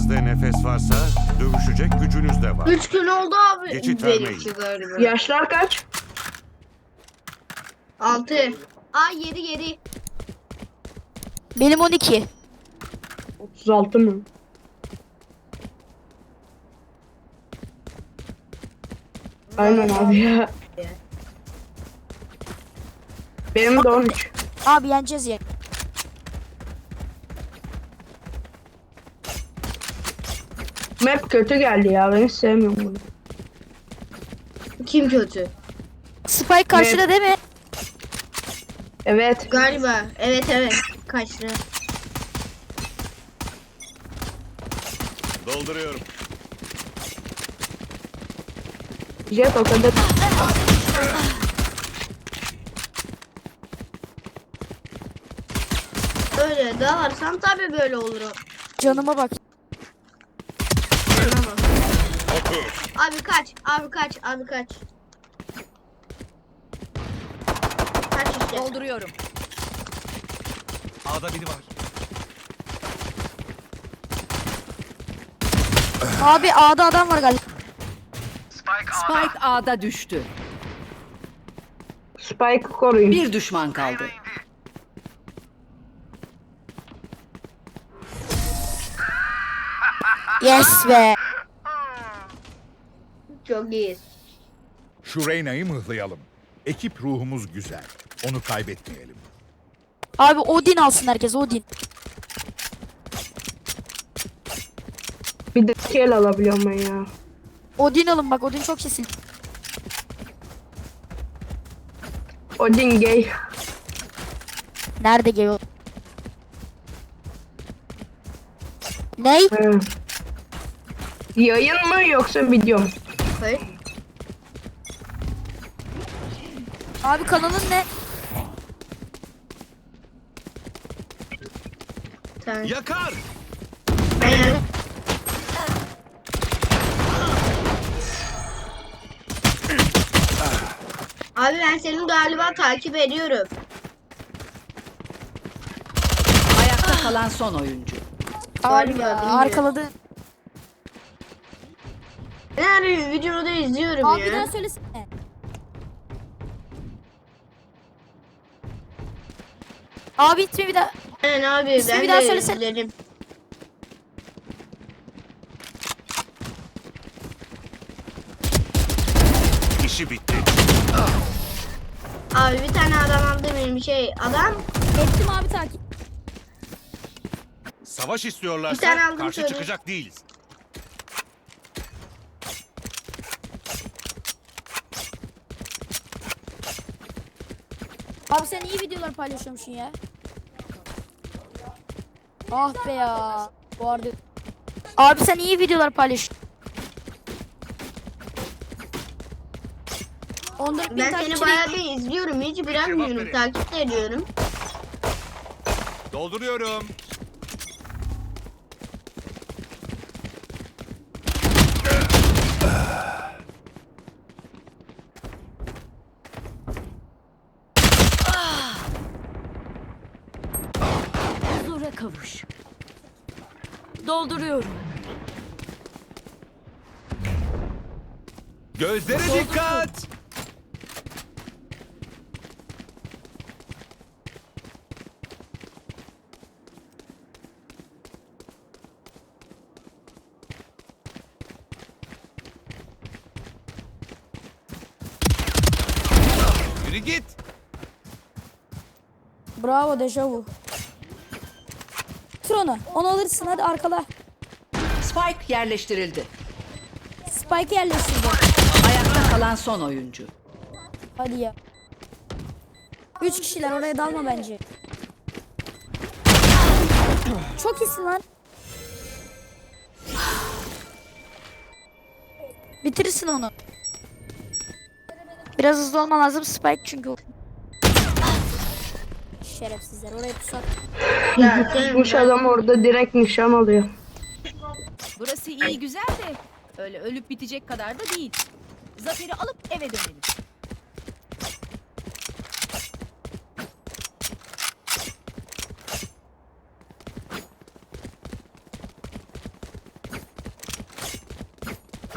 İçinizde nefes varsa dövüşecek gücünüz de var. 3 gün oldu abi. Geçit vermeyin. Yaşlar kaç? 6. Ay 7 7. Benim 12. 36 mı? Aynen abi ya. Benim de 13. Abi yeneceğiz ya. Map kötü geldi ya. Ben hiç sevmiyorum bunu. Kim kötü? Spike karşıda değil mi? Evet. Galiba. Evet evet. Kaçtı. Dolduruyorum. Jet o kadar. Öyle dalarsan tabii böyle olur o. Canıma bak. Abi kaç. Abi kaç. Abi kaç. Kaç işte. Dolduruyorum. A'da biri var. Abi A'da adam var galiba. Spike A'da düştü. Spike'ı koruyun. Bir düşman kaldı. Yes be. İyi. Şu Reyna'yı mıhlayalım. Ekip ruhumuz güzel. Onu kaybetmeyelim. Abi Odin alsın herkes Odin. Bir de scale alabiliyorum ben ya. Odin alın bak Odin çok kesin. Odin gay. Nerede geliyor? Ney? He. Yayın mı yoksa video mu? Hayır. Abi kanalın ne? Tamam. Yakar! Ben yani- Abi ben seni galiba takip ediyorum. Ayakta kalan son oyuncu. Abi Galiba, ya, bilmiyorum. arkaladı. Her videoda izliyorum Abi ya. bir daha söylesene. Abi itme bir daha. Aynen abi İsmi ben bir daha de söylesene. izlerim. İşi bitti. Abi bir tane adam aldı benim şey adam. Ettim abi takip. Savaş istiyorlarsa karşı çıkacak değiliz. Abi sen iyi videolar paylaşıyormuşsun ya. Ah be ya. Bu arada. Abi sen iyi videolar paylaş. 14 bin Ben seni takipçi bayağı bir izliyorum hiç bırakmıyorum verin. takip de ediyorum. Dolduruyorum. Kavuş. Dolduruyorum. Gözlere dikkat! Yürü git! Bravo dejavu. Onu. Onu alırsın hadi arkala. Spike yerleştirildi. Spike yerleştirdi. Ayakta kalan son oyuncu. Hadi ya. Üç kişiler oraya dalma bence. Çok iyisin lan. Bitirirsin onu. Biraz hızlı olman lazım Spike çünkü. Şerefsizler oraya pusat. Ya adam orada direkt nişan alıyor. Burası iyi güzel de öyle ölüp bitecek kadar da değil. Zaferi alıp eve dönelim.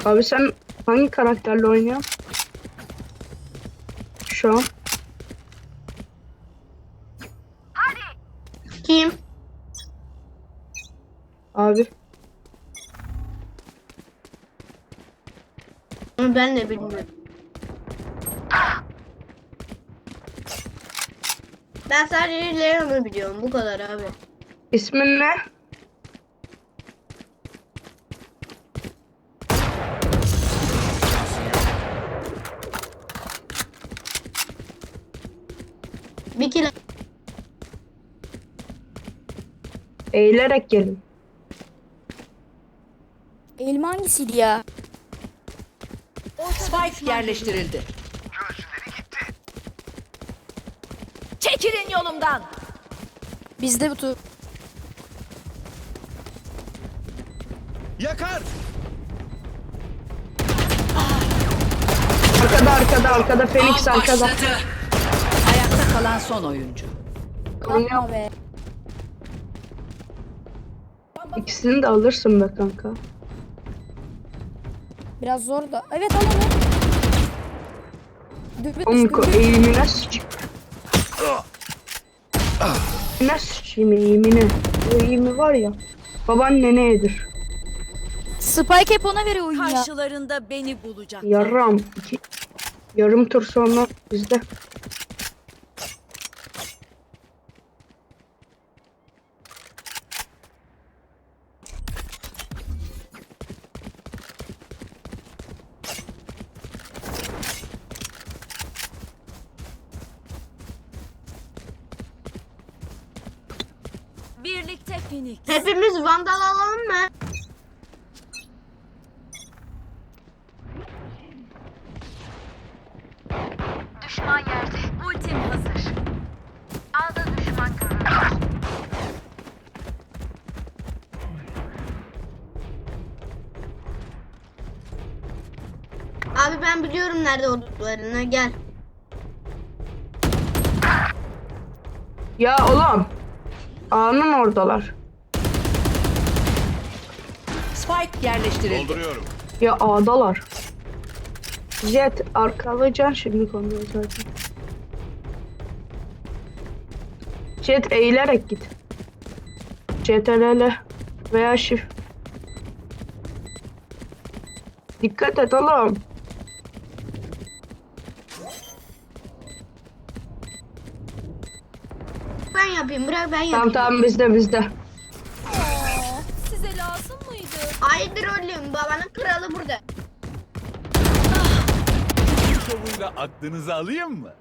Abi sen hangi karakterle oynuyorsun? Şu an. Onu ben de bilmiyorum. Ben sadece Leon'u biliyorum. Bu kadar abi. İsmin ne? Bir kilo. Eğilerek gelin. Elma hangisiydi ya? Spike yerleştirildi. Çekilin yolumdan. Bizde bu tu. Yakar! Arkada arkada arkada Phoenix arkada. Ayakta kalan son oyuncu. Yapma be. İkisini de alırsın be kanka. Biraz zor da. Evet al onu. Dübüt Oğlum ko- dübüt. eğimine sıçayım. Ne sıçayım eğimine. O eğimi var ya. Babaanne ne yedir? Spike hep ona veriyor oyun ya. Karşılarında beni bulacak. Yarram. iki, yarım tur sonra bizde. Nerede olduklarını. Gel. Ya oğlum. A'nın oradalar. Spike yerleştirildi. Dolduruyorum. Ya A'dalar. Jet arkalayacaksın şimdi konuyu zaten. Jet eğilerek git. CTRL veya shift. Dikkat et oğlum. Yapayım. Bırak ben yapayım. Tamam tamam bizde bizde. Size lazım mıydı? Hayırdır oğlum. Babanın kralı burada. şovuyla aklınızı alayım mı?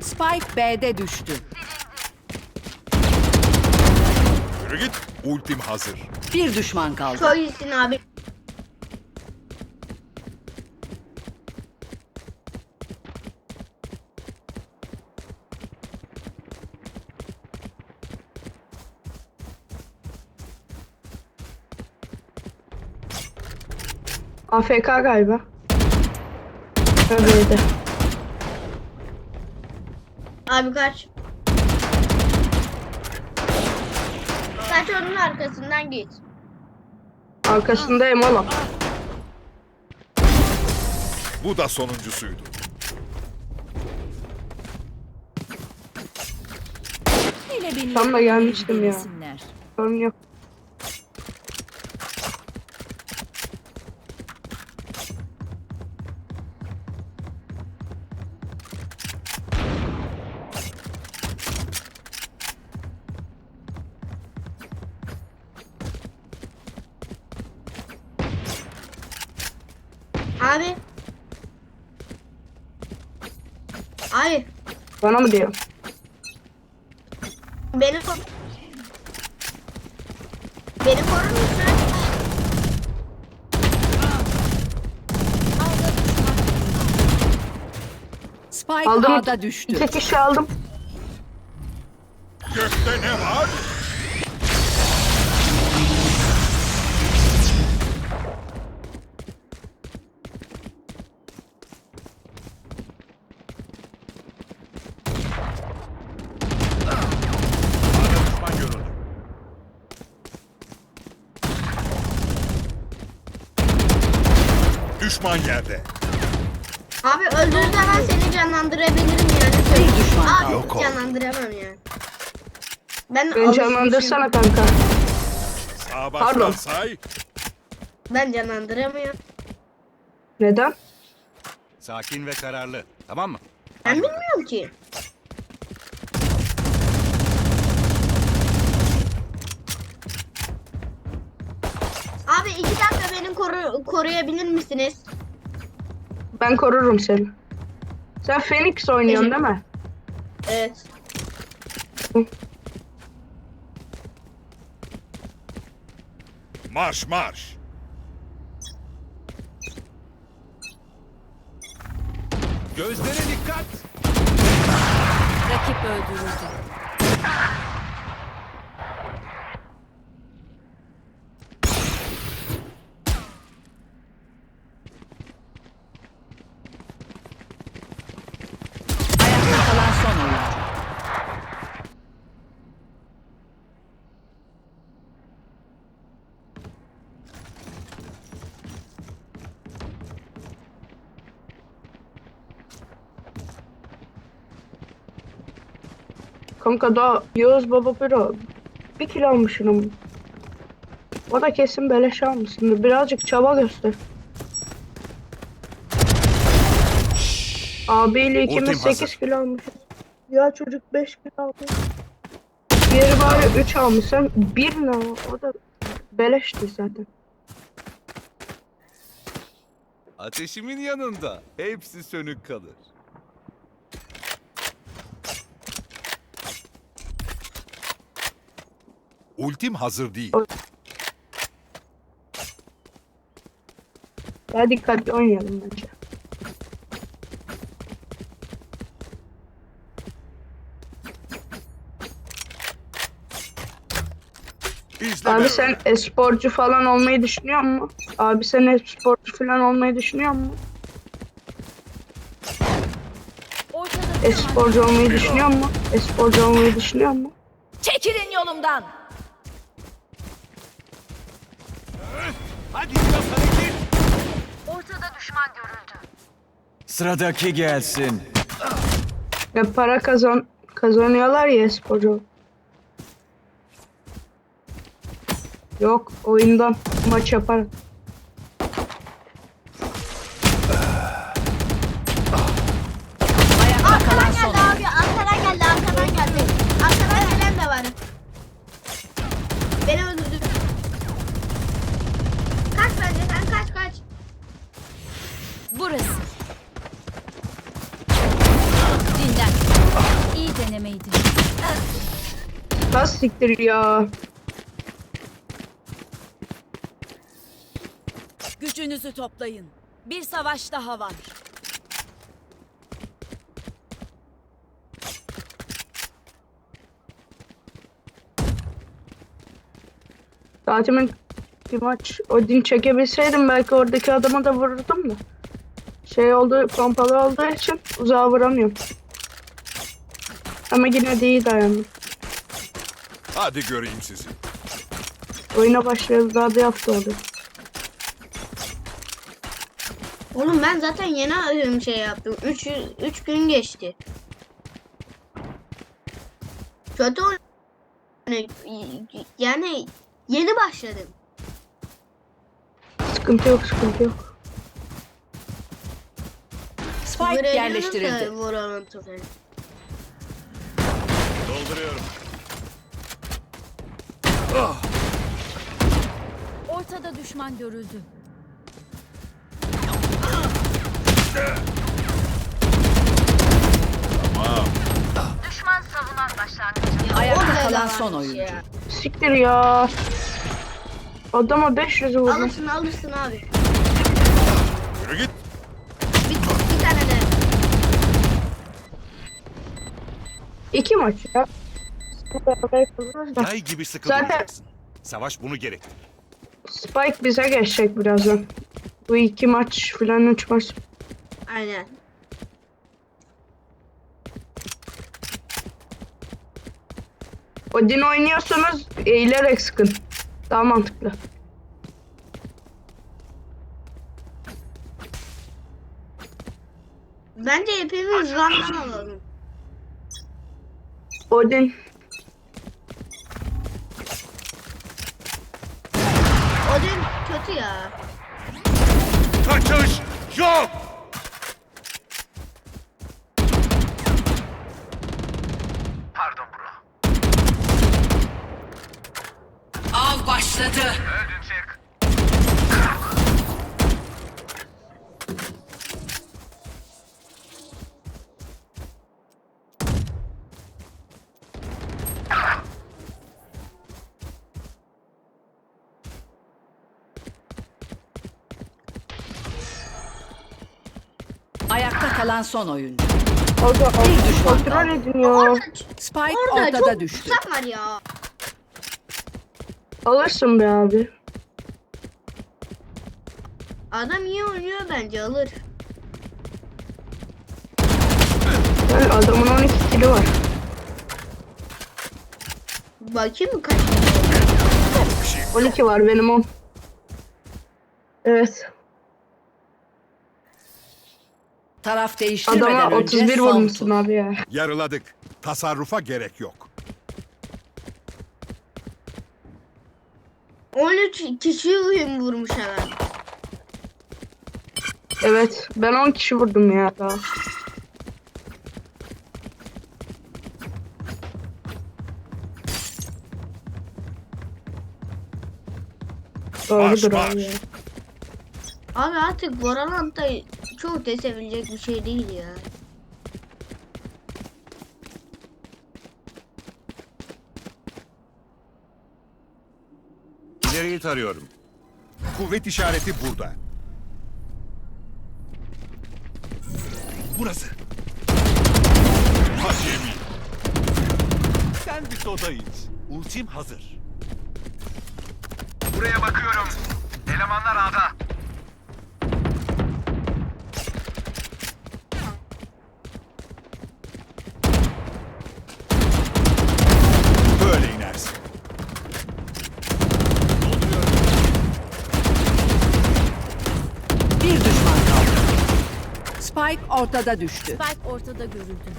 Spike B'de düştü. Yürü git. Ultim hazır. Bir düşman kaldı. Çok iyisin abi. AFK galiba. Öyleydi. Abi kaç. Kaç onun arkasından git. Arkasındayım oğlum. Bu da sonuncusuydu. Hele beni Tam da gelmiştim ya. Sorun yok. Bana mı diyor? Beni kor... Beni korur musun? Spike Aldım. A'da düştü. İki kişi aldım. Gökte ne var? Düşman yerde. Abi öldüğünde ben seni canlandırabilirim yani. Bir düşman Abi. Yok oldu. canlandıramam yani. Ben Beni alışmışım. canlandırsana kanka. Sağa Pardon. baştan say. Ben canlandıramıyorum. Neden? Sakin ve kararlı. Tamam mı? Ben bilmiyorum ki. Abi iki koruyabilir misiniz? Ben korurum seni. Sen Phoenix oynuyorsun değil mi? Evet. Marş marş. Gözlere dikkat. Rakip öldürüldü. Ayakta kalan son oyuncu. Kanka daha Yağız Baba Biro bir kilo almışsın ama. O da kesin beleş almışsın. Birazcık çaba göster. Abiyle ikimiz Ultim 8 hazır. kilo almışız. Ya çocuk 5 kilo almış. Diğeri bari 3 almış. Sen 1 ne? O da beleşti zaten. Ateşimin yanında hepsi sönük kalır. Ultim hazır değil. Daha dikkatli oynayalım bence. Abi sen esporcu falan olmayı düşünüyor musun? Abi sen esporcu falan olmayı düşünüyor musun? Ortada düşman. Esporcu olmayı düşünüyor musun? Esporcu olmayı düşünüyor musun? Çekilin yolumdan. Hadi biraz hareket. Ortada düşman görüldü. Sıradaki gelsin. Ya para kazan kazanıyorlar ya esporcu. Yok oyundan maç yapar. Ayakta kalan son Geldi oyuncu. abi arkadan geldi arkadan geldi. Arkadan gelen de var. Beni öldürdü. Kaç bence sen kaç kaç. Burası. Dinlen. İyi denemeydi. Nasıl siktir ya? Gücünüzü toplayın. Bir savaş daha var. Saatimin bir maç Odin çekebilseydim belki oradaki adama da vururdum da. Şey oldu pompalı olduğu için uzağa vuramıyorum. Ama yine de iyi dayandım. Hadi göreyim sizi. Oyuna başlayalı daha bir hafta oldu. Oğlum ben zaten yeni arıyorum şey yaptım. 3 3 gün geçti. Kötü oyun- yani yeni başladım. Sıkıntı yok sıkıntı yok. Spike yerleştirildi. Valorant'ı falan. Dolduruyorum. Ortada düşman görüldü. Düşman savunan başlangıcı. Ayakta kalan son oyuncu. Siktir ya. Adama 500 vurdum. Alırsın alırsın abi. Yürü git. Bir, bir tane de. İki maç ya. Yay gibi sıkı Zaten- duracaksın. Savaş bunu gerektirir. Spike bize geçecek birazdan. Bu iki maç filan üç maç. Aynen. Odin oynuyorsanız eğilerek sıkın. Daha mantıklı. Bence hepimiz randan alalım. Odin Odin kötü ya. Kaçış yok. Kalan son oyuncu. Orada Bir düşman kontrol kaldı. edin ya. Orada, Spike orada ortada çok düştü. uzak var ya. Alırsın be abi. Adam iyi oynuyor bence alır. Yani adamın 12 kili var. Bakayım mı kaç? 12 var benim 10. Evet. Taraf değiştirmeden Adama önce 31 son vurmuşsun tur. abi ya. Yarıladık. Tasarrufa gerek yok. 13 kişi uyum vurmuş adam. Evet. Ben 10 kişi vurdum ya daha. Doğrudur Marş, abi marş. ya. Abi artık Valorant'ta çok da sevilecek bir şey değil ya. İleriyi tarıyorum. Kuvvet işareti burada. Burası. Hacemi. Sen bir soda iç. Ultim hazır. Buraya bakıyorum. Elemanlar ağda. Böyle inersin. Bir düşman kaldı. Spike ortada düştü. Spike ortada görüldü.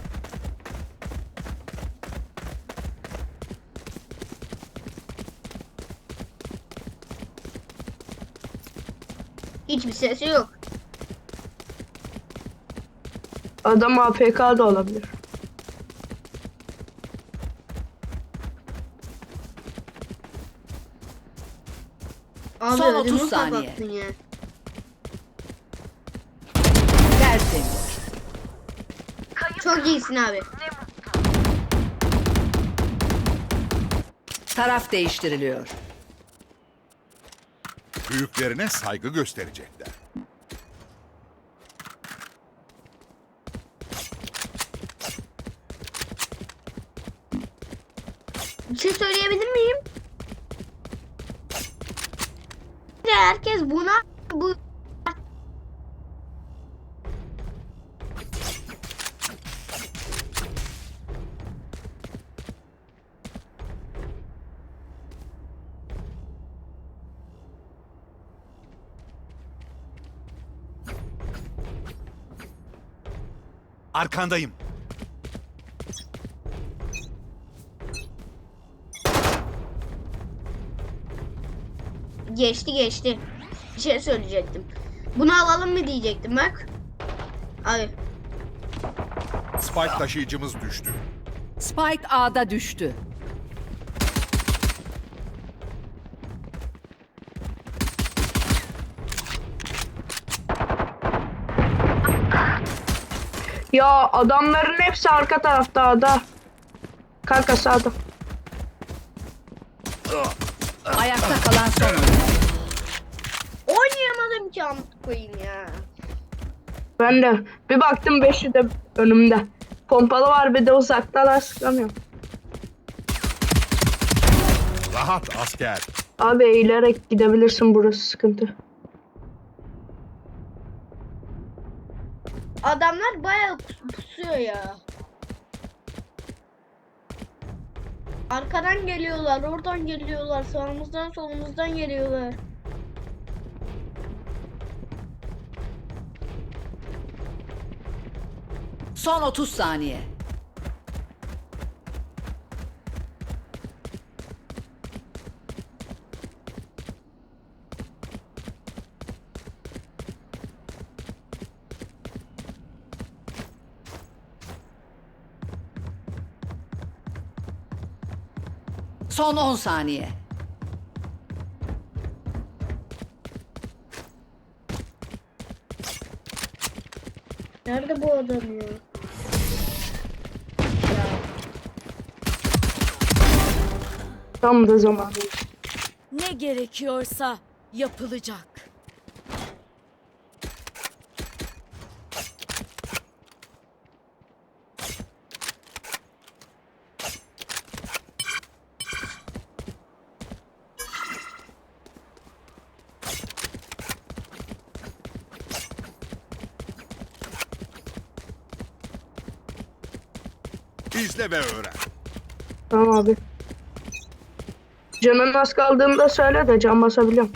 Hiçbir sesi yok. Adam APK da olabilir. Abi Son ödümü 30 saniye. ya. Tertemiz. Çok iyisin abi. Taraf değiştiriliyor. Büyüklerine saygı gösterecekler. Bir şey söyleyebilir miyim? Bir de Herkes buna bu Arkandayım. geçti geçti. Bir şey söyleyecektim. Bunu alalım mı diyecektim bak. Abi Spike taşıyıcımız düştü. Spike A'da düştü. Ya adamların hepsi arka tarafta da. Kanka sağda. Ayakta kalan son. Oynayamadım ki amına koyayım ya. Ben de bir baktım beşi de önümde. Pompalı var bir de uzaktalar sıkamıyorum. Rahat asker. Abi eğilerek gidebilirsin burası sıkıntı. Adamlar bayağı pus- pusuyor ya. Arkadan geliyorlar, oradan geliyorlar, sağımızdan solumuzdan geliyorlar. Son 30 saniye. Son 10 saniye. Nerede bu adam ya? Tam da zaman. Ne gerekiyorsa yapılacak. İzle ve öğren. Tamam abi. Canın az kaldığında söyle de can basabiliyorum.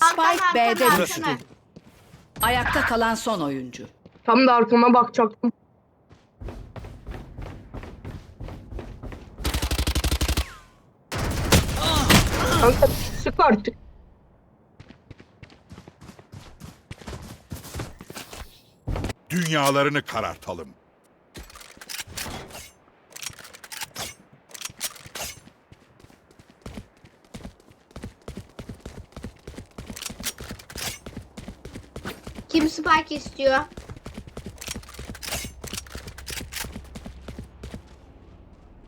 Spike B'de düştü. Ayakta kalan son oyuncu. Tam da arkama bakacaktım. Kanka sık artık. Dünyalarını karartalım. Kim Spike istiyor?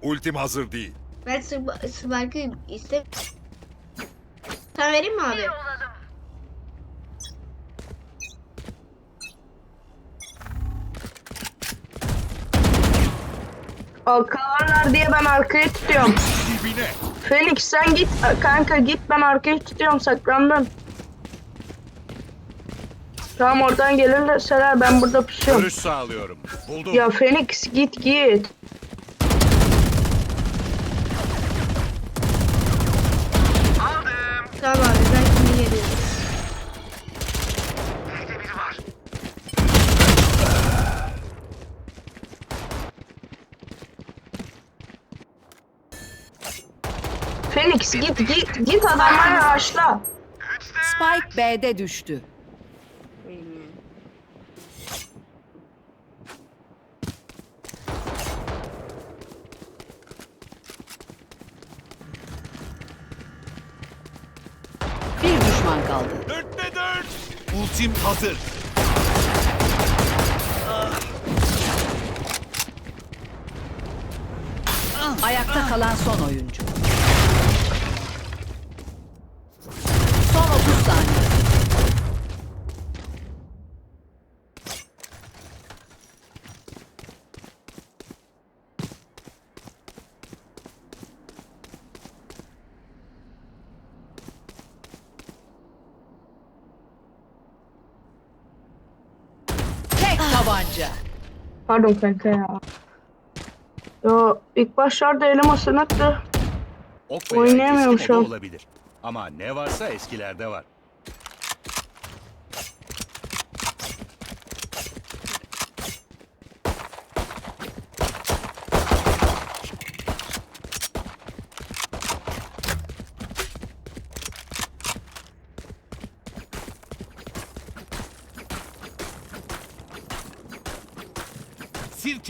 Ultim hazır değil. Ben Sp- Spike'ı iste. Sen vereyim mi abi? Arkalarlar diye ben arkaya tutuyorum. Felix sen git kanka git ben arkaya tutuyorum saklandım. Tamam oradan gelirseler ben burada pusuyorum. Görüş sağlıyorum. Buldum. Ya Phoenix git git. Tamam abi ben şimdi geliyorum. Phoenix git git git adamları aşla. Spike B'de düştü. Bir düşman kaldı. Dörtte dört. Ultim hazır. Ayakta kalan son oyuncu. Son 30 saniye. Tek tabanca. Pardon kanka ya. Ya ilk başlarda elim ısınıktı. Ok veya Oynayamıyorum şu an. olabilir. Ama ne varsa eskilerde var.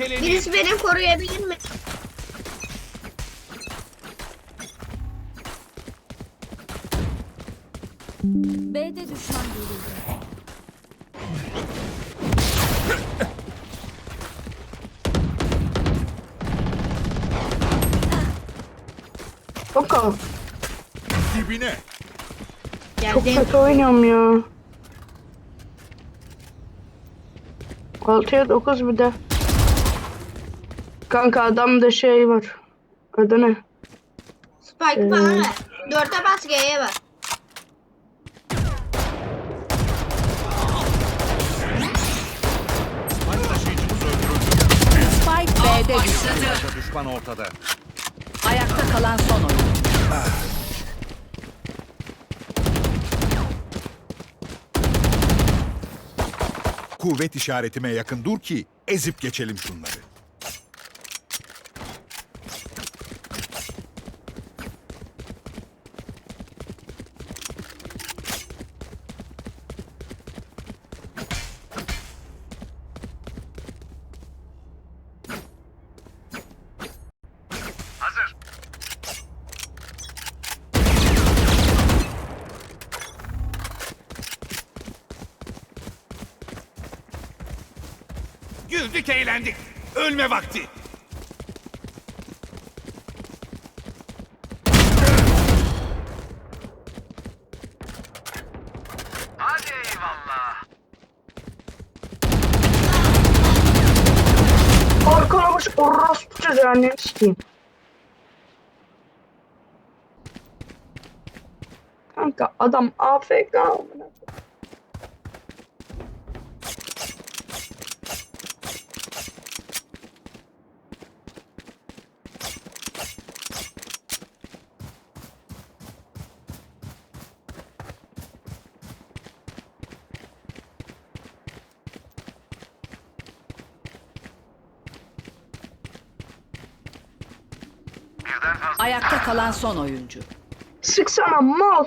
Sirkelenin. Birisi beni koruyabilir mi? B'de düşman görüldü. Koko. Dibine. Çok Geldim. kötü oynuyorum ya. 6'ya 9 bir de. Kanka adamda şey var. Adı ne? Spike bana ver. Dörtte bas G'ye bas. Spike taşıyıcımız öldürüldü. Spike B'de düştü. Düşman ortada. Ayakta kalan son oyuncu. Kuvvet işaretime yakın dur ki ezip geçelim şunları. Hazır. Güldük eğlendik. Ölme vakti. Hadi eyvallah. Arkana baş orospu sikeyim. Kanka adam AFK Ayakta kalan son oyuncu. Sıksana mal.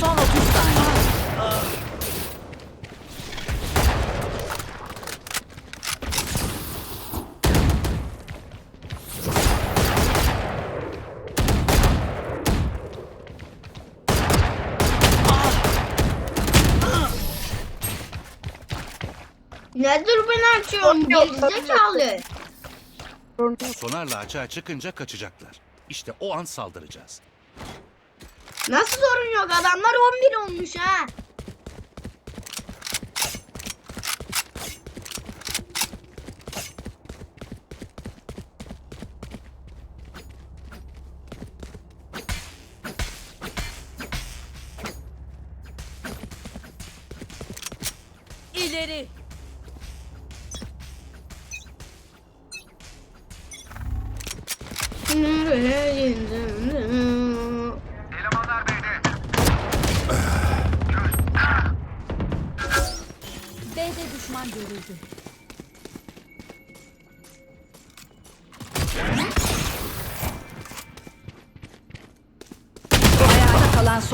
Son 30 saniye. Ne açıyorum gerizekalı. Sonarla açığa çıkınca kaçacaklar. İşte o an saldıracağız. Nasıl sorun yok adamlar 11 olmuş ha. İleri.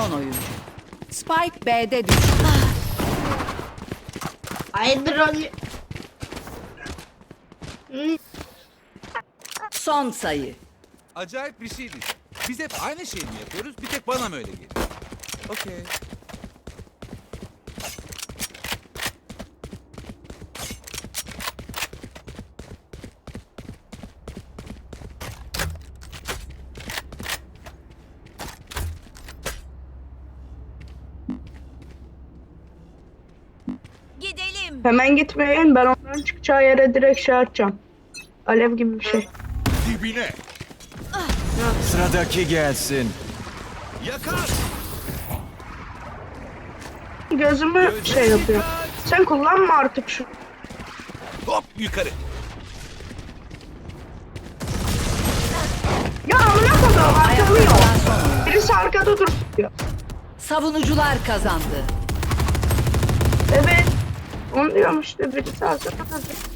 Son oyuncu. Spike B'de düştü. Hı, Son sayı. Acayip bir şeydi. Biz hep aynı şeyi mi yapıyoruz? Bir tek bana mı öyle geliyor? Okey. Hemen gitmeyin ben onların çıkacağı yere direkt şey atacağım. Alev gibi bir şey. Dibine. Sıradaki gelsin. Yakar! Gözümü şey yapıyor. Sen kullanma artık şu. Hop yukarı. Ya amına koyduğum son oyuncu. Birisi arkada dur diyor. Savunucular kazandı. Onu diyorum işte birisi arkada dur.